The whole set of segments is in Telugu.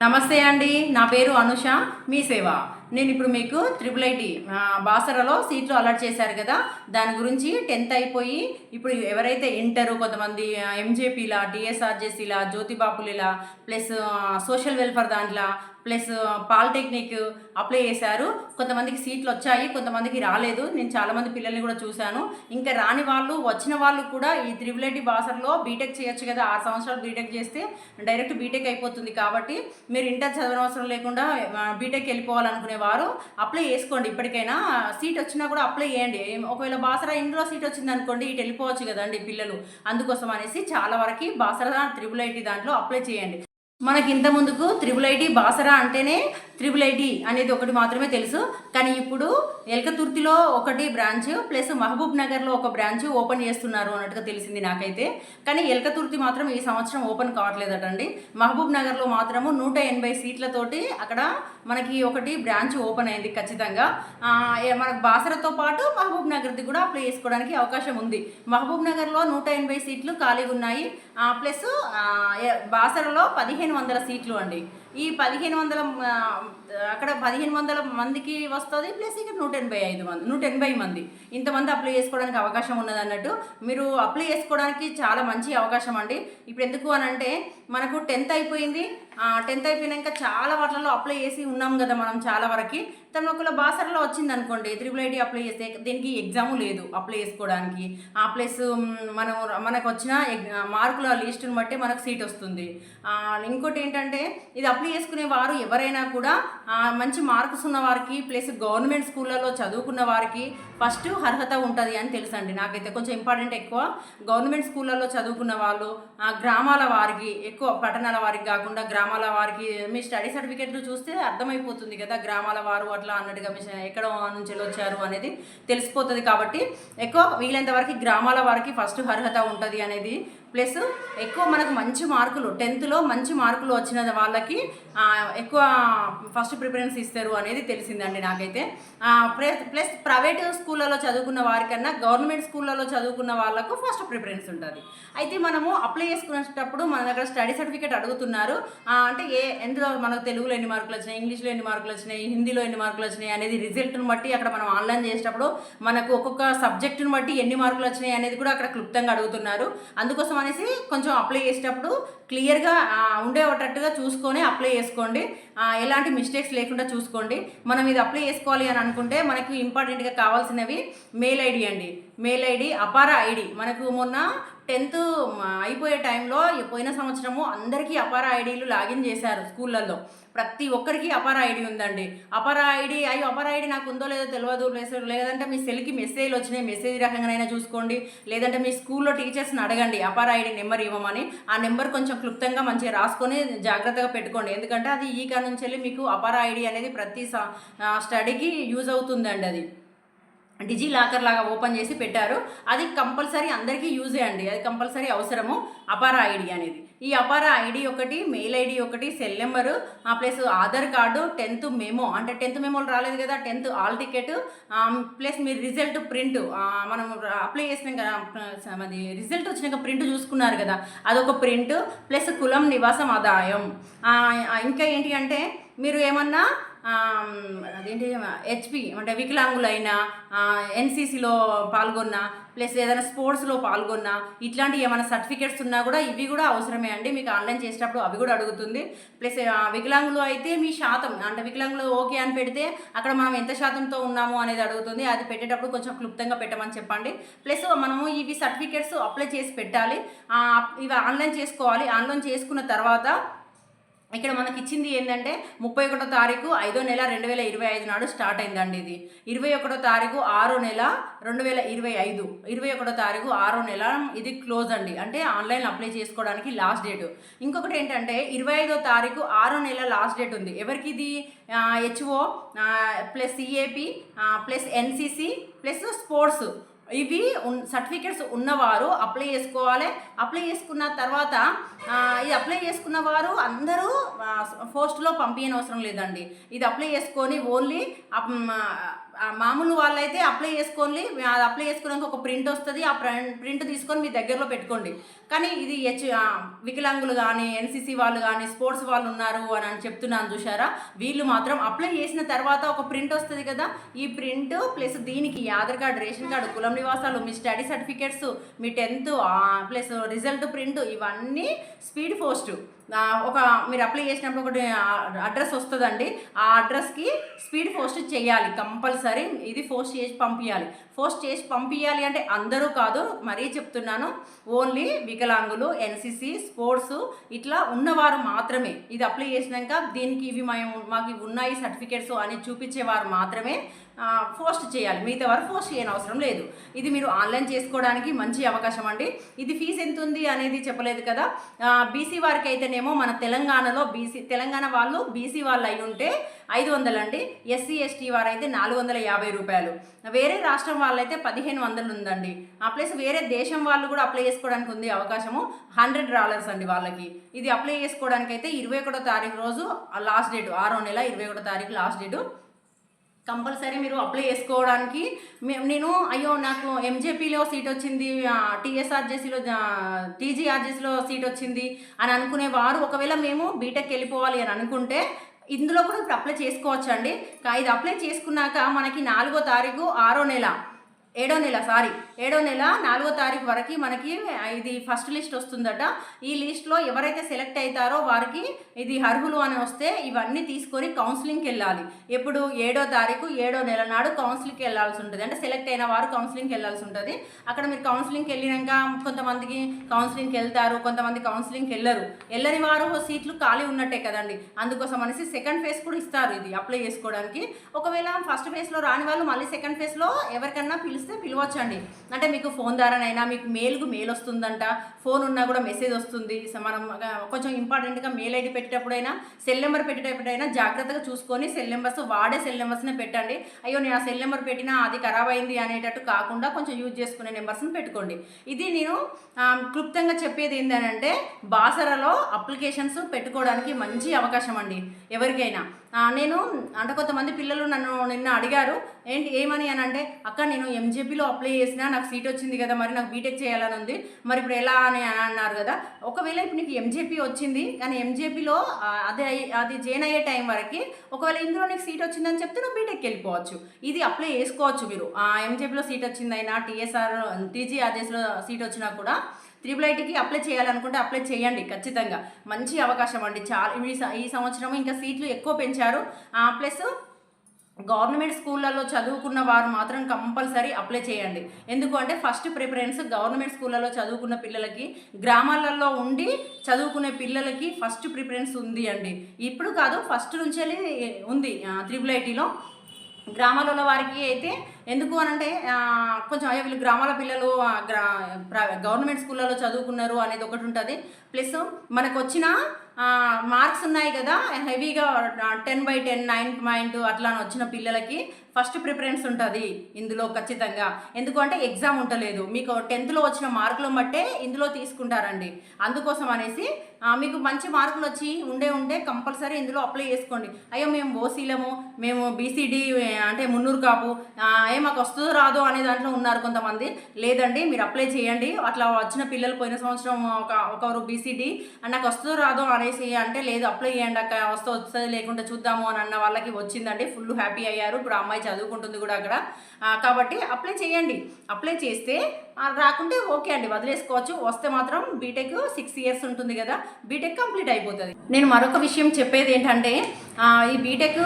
నమస్తే అండి నా పేరు అనుష మీ సేవ. నేను ఇప్పుడు మీకు త్రిపుల్ ఐటీ బాసరలో సీట్లు అలర్ట్ చేశారు కదా దాని గురించి టెన్త్ అయిపోయి ఇప్పుడు ఎవరైతే ఇంటరు కొంతమంది ఎంజేపీలా డిఎస్ఆర్జేసీలా జ్యోతిబాపులిలా ప్లస్ సోషల్ వెల్ఫేర్ దాంట్లో ప్లస్ పాలిటెక్నిక్ అప్లై చేశారు. కొంతమందికి సీట్లు వచ్చాయి కొంతమందికి రాలేదు. నేను చాలామంది పిల్లల్ని కూడా చూశాను. ఇంకా రాని వాళ్ళు వచ్చిన వాళ్ళు కూడా ఈ త్రిపుల్ ఐటీ బాసర్లో బీటెక్ చేయొచ్చు కదా. ఆరు సంవత్సరాలు బీటెక్ చేస్తే డైరెక్ట్ బీటెక్ అయిపోతుంది కాబట్టి మీరు ఇంటర్ చదవనవసరం లేకుండా బీటెక్ వెళ్ళిపోవాలనుకునే వారు అప్లై చేసుకోండి ఇప్పటికైనా. సీట్ వచ్చినా కూడా అప్లై చేయండి. ఒకవేళ బాసరా ఇందులో సీట్ వచ్చింది అనుకోండి ఇటు వెళ్ళిపోవచ్చు కదండి పిల్లలు. అందుకోసం అనేసి చాలా వరకు బాసరా త్రిబుల్ ఐటీ దాంట్లో అప్లై చేయండి. మనకి ఇంత ముందుకు త్రిబుల్ ఐటీ బాసరా అంటేనే త్రిబుల్ ఐటీ అనేది ఒకటి మాత్రమే తెలుసు. కానీ ఇప్పుడు ఎల్కతుర్తిలో ఒకటి బ్రాంచ్ ప్లస్ మహబూబ్ నగర్లో ఒక బ్రాంచ్ ఓపెన్ చేస్తున్నారు అన్నట్టుగా తెలిసింది నాకైతే. కానీ ఎల్కతుర్తి మాత్రం ఈ సంవత్సరం ఓపెన్ కావట్లేదటండి. మహబూబ్ నగర్లో మాత్రము నూట ఎనభై సీట్లతోటి అక్కడ మనకి ఒకటి బ్రాంచ్ ఓపెన్ అయింది ఖచ్చితంగా. మనకు బాసరతో పాటు మహబూబ్ నగర్ది కూడా అప్లై చేసుకోవడానికి అవకాశం ఉంది. మహబూబ్ నగర్లో నూట ఎనభై సీట్లు ఖాళీగా ఉన్నాయి. ప్లస్ బాసరలో పదిహేను వందల సీట్లు అండి. ఈ పదిహేను వందల అక్కడ పదిహేను వందల మందికి వస్తుంది ప్లస్ ఇక్కడ నూట ఎనభై ఐదు మంది నూట ఎనభై మంది. ఇంతమంది అప్లై చేసుకోవడానికి అవకాశం ఉన్నది అన్నట్టు మీరు అప్లై చేసుకోవడానికి చాలా మంచి అవకాశం అండి. ఇప్పుడు ఎందుకు అని అంటే మనకు టెన్త్ అయిపోయింది. టెన్త్ అయిపోయినాక చాలా వాటిలలో అప్లై చేసి ఉన్నాం కదా మనం చాలా వరకు. తను ఒకవేళ బాసర్లో వచ్చింది అనుకోండి త్రిబుల్ ఐటీ అప్లై చేస్తే దీనికి ఎగ్జాము లేదు అప్లై చేసుకోవడానికి. ఆ ప్లస్ మనం మనకు వచ్చిన ఎగ్- మార్కుల లిస్టుని బట్టి మనకు సీట్ వస్తుంది. ఇంకోటి ఏంటంటే ఇది అప్లై చేసుకునే వారు ఎవరైనా కూడా మంచి మార్క్స్ ఉన్న వారికి ప్లస్ గవర్నమెంట్ స్కూళ్ళలో చదువుకున్న వారికి ఫస్ట్ అర్హత ఉంటుంది అని తెలుసండి. నాకైతే కొంచెం ఇంపార్టెంట్ ఎక్కువ. గవర్నమెంట్ స్కూళ్ళలో చదువుకున్న వాళ్ళు గ్రామాల వారికి ఎక్కువ పట్టణాల వారికి కాకుండా గ్రామాల వారికి మీ స్టడీ సర్టిఫికెట్లు చూస్తే అర్థమైపోతుంది కదా గ్రామాల వారు అట్లా అన్నట్టుగా మీ ఎక్కడ నుంచి వచ్చారు అనేది తెలిసిపోతుంది కాబట్టి ఎక్కువ వీలైనంత వరకు గ్రామాల వారికి ఫస్ట్ అర్హత ఉంటుంది అనేది ప్లస్ ఎక్కువ మనకు మంచి మార్కులు టెన్త్లో మంచి మార్కులు వచ్చిన వాళ్ళకి ఎక్కువ ఫస్ట్ ప్రిఫరెన్స్ ఇస్తారు అనేది తెలిసిందండి నాకైతే. ప్లస్ ప్రైవేట్ స్కూళ్ళలో చదువుకున్న వారికన్నా గవర్నమెంట్ స్కూళ్ళలో చదువుకున్న వాళ్ళకు ఫస్ట్ ప్రిఫరెన్స్ ఉంటుంది. అయితే మనము అప్లై చేసుకునేటప్పుడు మన దగ్గర స్టడీ సర్టిఫికేట్ అడుగుతున్నారు. అంటే ఏ ఎందులో మనకు తెలుగులో ఎన్ని మార్కులు వచ్చినాయి ఇంగ్లీష్లో ఎన్ని మార్కులు వచ్చినాయి హిందీలో ఎన్ని మార్కులు వచ్చినాయి అనేది రిజల్ట్ను బట్టి అక్కడ మనం ఆన్లైన్ చేసేటప్పుడు మనకు ఒక్కొక్క సబ్జెక్టును బట్టి ఎన్ని మార్కులు వచ్చినాయి అనేది కూడా అక్కడ క్లుప్తంగా అడుగుతున్నారు. అందుకోసం అనేసి కొంచెం అప్లై చేసేటప్పుడు క్లియర్గా ఉండేటట్టుగా చూసుకొని అప్లై చేసుకోండి. ఎలాంటి మిస్టేక్స్ లేకుండా చూసుకోండి. మనం ఇది అప్లై చేసుకోవాలి అని అనుకుంటే మనకు ఇంపార్టెంట్గా కావాల్సినవి మెయిల్ ఐడి అండి. మెయిల్ ఐడి అపార ఐడి మనకు మొన్న టెన్త్ అయిపోయే టైంలో పోయిన సంవత్సరము అందరికీ అపార ఐడీలు లాగిన్ చేశారు స్కూళ్ళల్లో. ప్రతి ఒక్కరికి అపార ఐడి ఉందండి. అపార ఐడి అయ్యో అపార ఐడి నాకు ఉందో లేదో తెలియదు లేదంటే మీ సెల్కి మెసేజ్లు వచ్చినాయి. మెసేజ్ రకంగానైనా చూసుకోండి. లేదంటే మీ స్కూల్లో టీచర్స్ని అడగండి. అపార ఐడి నెంబర్ ఇవ్వమని. ఆ నెంబర్ కొంచెం క్లుప్తంగా మంచిగా రాసుకొని జాగ్రత్తగా పెట్టుకోండి. ఎందుకంటే అది ఈ కాడ నుంచి వెళ్ళి మీకు అపార ఐడి అనేది ప్రతి స్టడీకి యూజ్ అవుతుందండి అది. డిజీ లాకర్ లాగా ఓపెన్ చేసి పెట్టారు. అది కంపల్సరీ అందరికీ యూజే అండి. అది కంపల్సరీ అవసరము. అపారా ఐడి అనేది. ఈ అపారా ఐడి ఒకటి మెయిల్ ఐడి ఒకటి cell number plus Aadhaar card tenth memo అంటే టెన్త్ మెమోలు రాలేదు కదా టెన్త్ ఆల్ టికెట్ ప్లస్ మీ రిజల్ట్ ప్రింట్ మనం అప్లై చేసినాం కదా అది రిజల్ట్ వచ్చినాక ప్రింట్ చూసుకున్నారు కదా అదొక ప్రింట్ ప్లస్ కులం నివాసం ఆదాయం. ఇంకా ఏంటి అంటే మీరు ఏమన్నా అదేంటి హెచ్పి అంటే వికలాంగులైనా ఎన్సీసీలో పాల్గొన్న ప్లస్ ఏదైనా స్పోర్ట్స్లో పాల్గొన్న ఇట్లాంటి ఏమైనా సర్టిఫికేట్స్ ఉన్నా కూడా ఇవి కూడా అవసరమే అండి. మీకు ఆన్లైన్ చేసేటప్పుడు అవి కూడా అడుగుతుంది. ప్లస్ ఆ, వికలాంగులు అయితే మీ శాతం అంటే వికలాంగులు ఓకే అని పెడితే అక్కడ మనం ఎంత శాతంతో ఉన్నాము అనేది అడుగుతుంది. అది పెట్టేటప్పుడు కొంచెం క్లుప్తంగా పెట్టమని చెప్పండి. ప్లస్ మనము ఇవి సర్టిఫికేట్స్ అప్లై చేసి పెట్టాలి. ఇవి ఆన్లైన్ చేసుకోవాలి. ఆన్లైన్ చేసుకున్న తర్వాత ఇక్కడ మనకి ఇచ్చింది ఏంటంటే ముప్పై ఒకటో తారీఖు ఐదో నెల రెండు వేల ఇరవై ఐదు నాడు స్టార్ట్ అయిందండి ఇది. ఇరవై ఒకటో తారీఖు ఆరో నెల రెండు వేల ఇరవై ఐదు. ఇరవై ఒకటో తారీఖు ఆరో నెల ఇది క్లోజ్ అండి. అంటే ఆన్లైన్ అప్లై చేసుకోవడానికి లాస్ట్ డేట్. ఇంకొకటి ఏంటంటే ఇరవై ఐదో తారీఖు ఆరో నెల లాస్ట్ డేట్ ఉంది. ఎవరికి ఇది? HO plus CAP plus NCC plus sports ఇవి ఉన్ సర్టిఫికెట్స్ ఉన్నవారు అప్లై చేసుకోవాలి. అప్లై చేసుకున్న తర్వాత ఇది అప్లై చేసుకున్న వారు అందరూ పోస్ట్లో పంపించని అవసరం లేదండి. ఇది అప్లై చేసుకొని ఓన్లీ మామూలు వాళ్ళైతే అప్లై చేసుకోండి అది అప్లై చేసుకున్నాక ఒక ప్రింట్ వస్తుంది. ఆ ప్రింట్ తీసుకొని మీ దగ్గరలో పెట్టుకోండి. కానీ ఇది హెచ్ వికలాంగులు కానీ ఎన్సీసీ వాళ్ళు కానీ స్పోర్ట్స్ వాళ్ళు ఉన్నారు అని అని చెప్తున్నాను చూసారా వీళ్ళు మాత్రం అప్లై చేసిన తర్వాత ఒక ప్రింట్ వస్తుంది కదా? ఈ ప్రింట్ ప్లస్ దీనికి ఆధార్ కార్డు రేషన్ కార్డు కులం నివాసాలు మీ స్టడీ సర్టిఫికేట్స్ మీ టెన్త్ ప్లస్ రిజల్ట్ ప్రింట్ ఇవన్నీ స్పీడ్ పోస్ట్. ఒక మీరు అప్లై చేసినప్పుడు ఒకటి అడ్రస్ వస్తుందండి. ఆ అడ్రస్కి స్పీడ్ పోస్ట్ చేయాలి కంపల్సరీ. ఇది పోస్ట్ చేసి పంపించాలి పోస్ట్ చేసి పంపించాలి అంటే అందరూ కాదు మరీ చెప్తున్నాను. ఓన్లీ వికలాంగులు ఎన్సిసి స్పోర్ట్స్ ఇట్లా ఉన్నవారు మాత్రమే. ఇది అప్లై చేసినాక దీనికి ఇవి మేము మాకు ఇవి ఉన్నాయి సర్టిఫికేట్స్ అని చూపించేవారు మాత్రమే. పోస్ట్ చేయాలి. మిగతా వారు పోస్ట్ చేయని అవసరం లేదు. ఇది మీరు ఆన్లైన్ చేసుకోవడానికి మంచి అవకాశం అండి. ఇది ఫీజు ఎంత ఉంది అనేది చెప్పలేదు కదా. బీసీ వారికి అయితేనేమో మన తెలంగాణలో బీసీ తెలంగాణ వాళ్ళు బీసీ వాళ్ళు అయి ఉంటే ఐదు వందలు అండి. ఎస్సీ ఎస్టీ వారు అయితే నాలుగు వందల యాభై రూపాయలు. వేరే రాష్ట్రం వాళ్ళైతే పదిహేను వందలు ఉందండి. ఆ ప్లస్ వేరే దేశం వాళ్ళు కూడా అప్లై చేసుకోవడానికి ఉంది అవకాశము. హండ్రెడ్ డాలర్స్ అండి వాళ్ళకి. ఇది అప్లై చేసుకోవడానికి అయితే ఇరవై ఒకటో తారీఖు రోజు లాస్ట్ డేట్ ఆరో నెల ఇరవై ఒకటో తారీఖు లాస్ట్ డేటు కంపల్సరీ మీరు అప్లై చేసుకోవడానికి నేను అయ్యో నాకు ఎంజేపీలో సీట్ వచ్చింది టీఎస్ఆర్జేసీలో టీజీఆర్జేసీలో సీట్ వచ్చింది అని అనుకునే వారు ఒకవేళ మేము బీటెక్ వెళ్ళిపోవాలి అని అనుకుంటే ఇందులో కూడా ఇప్పుడు అప్లై చేసుకోవచ్చు అండి ఇది అప్లై చేసుకున్నాక మనకి నాలుగో తారీఖు ఆరో నెల. ఏడో నెల సారీ ఏడో నెల నాలుగో తారీఖు వరకు మనకి ఇది ఫస్ట్ లిస్ట్ వస్తుందట. ఈ లిస్ట్లో ఎవరైతే సెలెక్ట్ అవుతారో వారికి ఇది అర్హులు అని వస్తే ఇవన్నీ తీసుకొని కౌన్సిలింగ్కి వెళ్ళాలి. ఎప్పుడు? ఏడో తారీఖు ఏడో నెల నాడు కౌన్సిలింగ్కి వెళ్ళాల్సి ఉంటుంది. అంటే సెలెక్ట్ అయిన వారు కౌన్సిలింగ్కి వెళ్ళాల్సి ఉంటుంది. అక్కడ మీరు కౌన్సిలింగ్కి వెళ్ళినాక కొంతమందికి కౌన్సిలింగ్కి వెళ్తారు కొంతమంది కౌన్సిలింగ్కి వెళ్ళరు. వెళ్ళని వారు సీట్లు ఖాళీ ఉన్నట్టే కదండి. అందుకోసం అనేసి సెకండ్ ఫేజ్ కూడా ఇస్తారు ఇది అప్లై చేసుకోవడానికి. ఒకవేళ ఫస్ట్ ఫేజ్లో రాని వాళ్ళు మళ్ళీ సెకండ్ ఫేజ్లో ఎవరికన్నా పిలిస్తే పిలవచ్చండి. అంటే మీకు ఫోన్ ద్వారానైనా మీకు మెయిల్కు మెయిల్ వస్తుందంట ఫోన్ ఉన్నా కూడా మెసేజ్ వస్తుంది. మనం కొంచెం ఇంపార్టెంట్గా మెయిల్ ఐడి పెట్టేటప్పుడైనా సెల్ నెంబర్ పెట్టేటప్పుడైనా జాగ్రత్తగా చూసుకొని సెల్ నెంబర్స్ వాడే సెల్ నెంబర్స్నే పెట్టండి. అయ్యో నేను ఆ సెల్ నెంబర్ పెట్టినా అది ఖరాబ్ అయింది అనేటట్టు కాకుండా కొంచెం యూజ్ చేసుకునే నెంబర్స్ని పెట్టుకోండి. ఇది నేను క్లుప్తంగా చెప్పేది ఏంటంటే బాసరలో అప్లికేషన్స్ పెట్టుకోవడానికి మంచి అవకాశం అండి ఎవరికైనా. నేను అంటే కొంతమంది పిల్లలు నన్ను నిన్న అడిగారు ఏంటి ఏమని? అని అంటే అక్క నేను ఎం ఎంజేపీలో అప్లై చేసినా నాకు సీట్ వచ్చింది కదా మరి నాకు బీటెక్ చేయాలని ఉంది. మరి ఇప్పుడు ఎలా అని అన్నారు కదా. ఒకవేళ ఇప్పుడు నీకు ఎంజేపీ వచ్చింది కానీ ఎంజేపీలో అది అది జాయిన్ అయ్యే టైం వరకు ఒకవేళ ఇందులో నీకు సీట్ వచ్చిందని చెప్తే నువ్వు బీటెక్ వెళ్ళిపోవచ్చు. ఇది అప్లై చేసుకోవచ్చు మీరు. ఎంజేపీలో సీట్ వచ్చిందైనా టీఎస్ఆర్ టీజీఆర్జెస్లో సీట్ వచ్చినా కూడా త్రిబుల్ ఐటీకి అప్లై చేయాలనుకుంటే అప్లై చేయండి ఖచ్చితంగా. మంచి అవకాశం అండి. చాలా ఈ ఈ సంవత్సరం ఇంకా సీట్లు ఎక్కువ పెంచారు. ప్లస్ గవర్నమెంట్ స్కూళ్ళల్లో చదువుకున్న వారు మాత్రం కంపల్సరీ అప్లై చేయండి. ఎందుకంటే ఫస్ట్ ప్రిఫరెన్స్ గవర్నమెంట్ స్కూళ్ళలో చదువుకున్న పిల్లలకి గ్రామాలలో ఉండి చదువుకునే పిల్లలకి ఫస్ట్ ప్రిఫరెన్స్ ఉంది అండి. ఇప్పుడు కాదు ఫస్ట్ నుంచే ఉంది త్రిబుల్ ఐటీలో. గ్రామాలలో వారికి అయితే ఎందుకు అనంటే కొంచెం అయ్యో వీళ్ళు గ్రామాల పిల్లలు గ్రా గవర్నమెంట్ స్కూళ్ళలో చదువుకున్నారు అనేది ఒకటి ఉంటుంది. ప్లస్ మనకు వచ్చిన మార్క్స్ ఉన్నాయి కదా హెవీగా ten by ten nine point అట్లా అని వచ్చిన పిల్లలకి. ఫస్ట్ ప్రిఫరెన్స్ ఉంటుంది ఇందులో ఖచ్చితంగా. ఎందుకంటే ఎగ్జామ్ ఉండలేదు మీకు టెన్త్లో వచ్చిన మార్కులు బట్టే ఇందులో తీసుకుంటారండి. అందుకోసం అనేసి మీకు మంచి మార్కులు వచ్చి ఉండే ఉంటే కంపల్సరీ ఇందులో అప్లై చేసుకోండి. అయ్యో మేము ఓసీలము మేము బీసీడీ అంటే మున్నూరు కాపు ఏ మాకు వస్తుందో రాదో అనే దాంట్లో ఉన్నారు కొంతమంది. లేదండి మీరు అప్లై చేయండి. అట్లా వచ్చిన పిల్లలు పోయిన సంవత్సరం ఒక ఒకరు బీసీడీ నాకు వస్తుందో రాదో అనేసి అంటే లేదు అప్లై చేయండి అక్క వస్తే వస్తుంది లేకుంటే చూద్దాము అని అన్న వాళ్ళకి వచ్చిందండి. ఫుల్ హ్యాపీ అయ్యారు. ఇప్పుడు అమ్మాయి చదువుకుంటుంది కూడా అక్కడ. కాబట్టి అప్లై చేయండి. అప్లై చేస్తే రాకుంటే ఓకే అండి వదిలేసుకోవచ్చు. వస్తే మాత్రం బీటెక్ సిక్స్ ఇయర్స్ ఉంటుంది కదా బీటెక్ కంప్లీట్ అయిపోతుంది. నేను మరొక విషయం చెప్పేది ఏంటంటే ఈ బీటెక్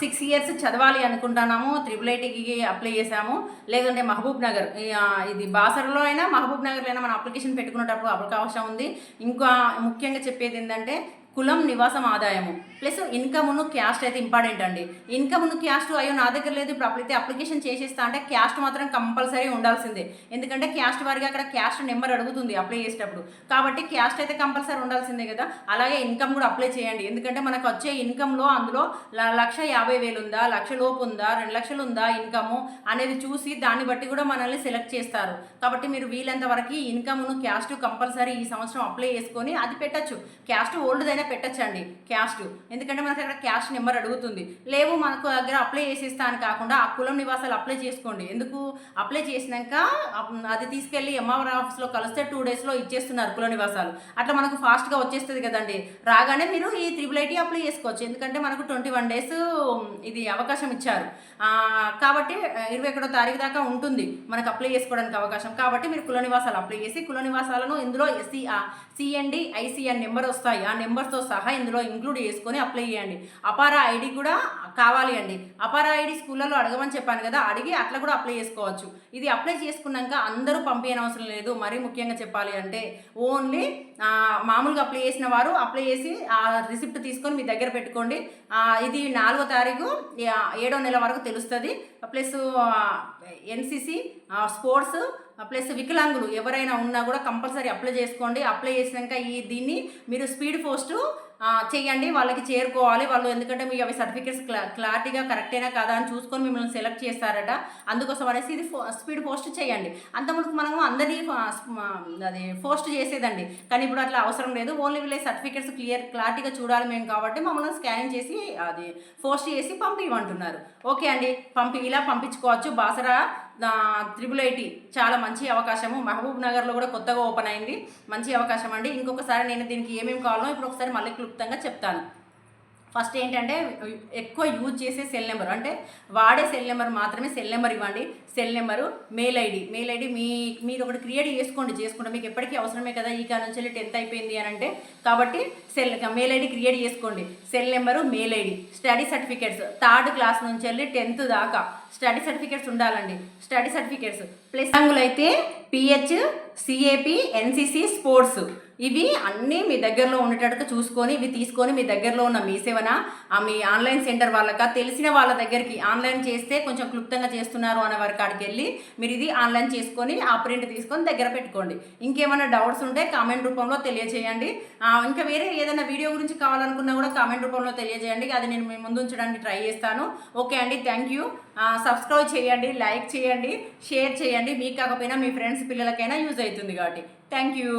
సిక్స్ ఇయర్స్ చదవాలి అనుకుంటున్నాము త్రిబుల్ ఐటీకి అప్లై చేసాము లేదంటే మహబూబ్ నగర్ ఇది బాసరలో అయినా మహబూబ్ నగర్లో అయినా మనం అప్లికేషన్ పెట్టుకునేటప్పుడు అవకాశం ఉంది. ఇంకా ముఖ్యంగా చెప్పేది ఏంటంటే కులం నివాసం ఆదాయము. ప్లస్ ఇన్కమ్ను క్యాస్ట్ అయితే ఇంపార్టెంట్ అండి. ఇన్కమ్ను క్యాస్ట్ అయ్యో నా దగ్గర లేదు. ఇప్పుడు అయితే అప్లికేషన్ చేసేస్తా అంటే క్యాస్ట్ మాత్రం కంపల్సరీ ఉండాల్సిందే. ఎందుకంటే క్యాస్ట్ వారిగా అక్కడ క్యాస్ట్ నెంబర్ అడుగుతుంది అప్లై చేసేటప్పుడు. కాబట్టి క్యాస్ట్ అయితే కంపల్సరీ ఉండాల్సిందే కదా. అలాగే ఇన్కమ్ కూడా అప్లై చేయండి. ఎందుకంటే మనకు వచ్చే ఇన్కమ్లో అందులో లక్ష యాభై వేలు ఉందా లక్ష లోపు ఉందా రెండు లక్షలు ఉందా ఇన్కమ్ అనేది చూసి దాన్ని బట్టి కూడా మనల్ని సెలెక్ట్ చేస్తారు. కాబట్టి మీరు వీలంత వరకు ఇన్కమ్ను క్యాస్ట్ కంపల్సరీ ఈ సంవత్సరం అప్లై చేసుకొని అది పెట్టచ్చు. క్యాస్ట్ ఓల్డ్ అయినా పెట్టచ్చండి క్యాస్ట్ ఎందుకంటే మనకి అక్కడ క్యాస్ట్ నెంబర్ అడుగుతుంది. లేవు మనకు దగ్గర అప్లై చేసేస్తా అని కాకుండా ఆ కులం నివాసాలు అప్లై చేసుకోండి. ఎందుకు? అప్లై చేసినాక అది తీసుకెళ్ళి ఎంఆర్ ఆఫీస్లో కలిస్తే టూ డేస్లో ఇచ్చేస్తున్నారు కుల నివాసాలు. అట్లా మనకు ఫాస్ట్గా వచ్చేస్తుంది కదండి. రాగానే మీరు ఈ త్రిబుల్ ఐటీ అప్లై చేసుకోవచ్చు. ఎందుకంటే మనకు ట్వంటీ వన్ డేస్ ఇది అవకాశం ఇచ్చారు. కాబట్టి ఇరవై ఒకటో తారీఖు దాకా ఉంటుంది మనకు అప్లై చేసుకోవడానికి అవకాశం. కాబట్టి మీరు కుల నివాసాలు అప్లై చేసి కుల నివాసాలను ఇందులో ఎస్సీ సిఎన్డి ఐసీఎన్ నెంబర్ వస్తాయి. ఆ నెంబర్తో సహా ఇందులో ఇంక్లూడ్ చేసుకొని అప్లై చేయండి. అపారా ఐడి కూడా కావాలి అండి. అపారా ఐడి స్కూళ్ళలో అడగమని చెప్పాను కదా అడిగి అట్లా కూడా అప్లై చేసుకోవచ్చు. ఇది అప్లై చేసుకున్నాక అందరూ పంపించని అవసరం లేదు. మరీ ముఖ్యంగా చెప్పాలి అంటే ఓన్లీ మామూలుగా అప్లై చేసిన వారు అప్లై చేసి ఆ రిసిప్ట్ తీసుకొని మీ దగ్గర పెట్టుకోండి. ఇది నాలుగో తారీఖు ఏడో నెల వరకు తెలుస్తుంది. ప్లస్ ఎన్సిసి స్పోర్ట్స్ ప్లస్ వికలాంగులు ఎవరైనా ఉన్నా కూడా కంపల్సరీ అప్లై చేసుకోండి. అప్లై చేసినాక ఈ దీన్ని మీరు స్పీడ్ పోస్ట్ చేయండి. వాళ్ళకి చేరుకోవాలి. వాళ్ళు ఎందుకంటే మీ అవి సర్టిఫికేట్స్ క్లా క్లారిటీగా కరెక్టేనా కాదా అని చూసుకొని మిమ్మల్ని సెలెక్ట్ చేస్తారట. అందుకోసం అనేసి ఇది ఫో- స్పీడ్ పోస్ట్ చేయండి. అంతముందుకు మనము అందరినీ అది పోస్ట్ చేసేదండి. కానీ ఇప్పుడు అట్లా అవసరం లేదు. ఓన్లీ వీళ్ళ సర్టిఫికేట్స్ క్లియర్ క్లారిటీగా చూడాలి మేము కాబట్టి మమ్మల్ని స్కానింగ్ చేసి అది పోస్ట్ చేసి పంపించమంటున్నారు ఓకే అండి. పంపి ఇలా పంపించుకోవచ్చు. బాసరా త్రిబుల్ ఐటీ చాలా మంచి అవకాశము. మహబూబ్ నగర్లో కూడా కొత్తగా ఓపెన్ అయింది. మంచి అవకాశం అండి. ఇంకొకసారి నేను దీనికి ఏమేమి కావాలో ఇప్పుడు ఒకసారి మళ్ళీ క్లుప్తంగా చెప్తాను. ఫస్ట్ ఏంటంటే ఎక్కువ యూజ్ చేసే సెల్ నెంబర్. అంటే వాడే సెల్ నెంబర్ మాత్రమే సెల్ నెంబర్ ఇవ్వండి. Cell number mail ID. Mail ID మీ మీరు ఒకటి క్రియేట్ చేసుకోండి. చేసుకుంటే మీకు ఎప్పటికీ అవసరమే కదా ఈ కాలం నుంచి టెన్త్ అయిపోయింది అని అంటే. కాబట్టి సెల్ మెయిల్ ఐడి క్రియేట్ చేసుకోండి. Cell number mail ID. Study certificates. Third class నుంచి వెళ్ళి టెన్త్ దాకా స్టడీ సర్టిఫికేట్స్ ఉండాలండి. Study certificates. ప్లస్ అయితే పిహెచ్ సిఏపి ఎన్సిసి స్పోర్ట్స్. ఇవి అన్నీ మీ దగ్గరలో ఉండేటట్టుగా చూసుకొని ఇవి తీసుకొని మీ దగ్గరలో ఉన్న మీ సేవన ఆ మీ ఆన్లైన్ సెంటర్ వాళ్ళక తెలిసిన వాళ్ళ దగ్గరికి ఆన్లైన్ చేస్తే కొంచెం క్లుప్తంగా చేస్తున్నారు అనే వారి కాడికి వెళ్ళి మీరు ఇది ఆన్లైన్ చేసుకొని ఆ ప్రింట్ తీసుకొని దగ్గర పెట్టుకోండి. ఇంకేమైనా డౌట్స్ ఉంటే కామెంట్ రూపంలో తెలియజేయండి ఇంకా వేరే ఏదైనా వీడియో గురించి కావాలనుకున్నా కూడా కామెంట్ రూపంలో తెలియజేయండి. అది నేను మీ ముందు ఉంచడానికి ట్రై చేస్తాను. ఓకే అండి థ్యాంక్ యూ. సబ్స్క్రైబ్ చేయండి లైక్ చేయండి షేర్ చేయండి. మీకు కాకపోయినా మీ ఫ్రెండ్స్ పిల్లలకైనా యూజ్ అవుతుంది కాబట్టి. Thank you.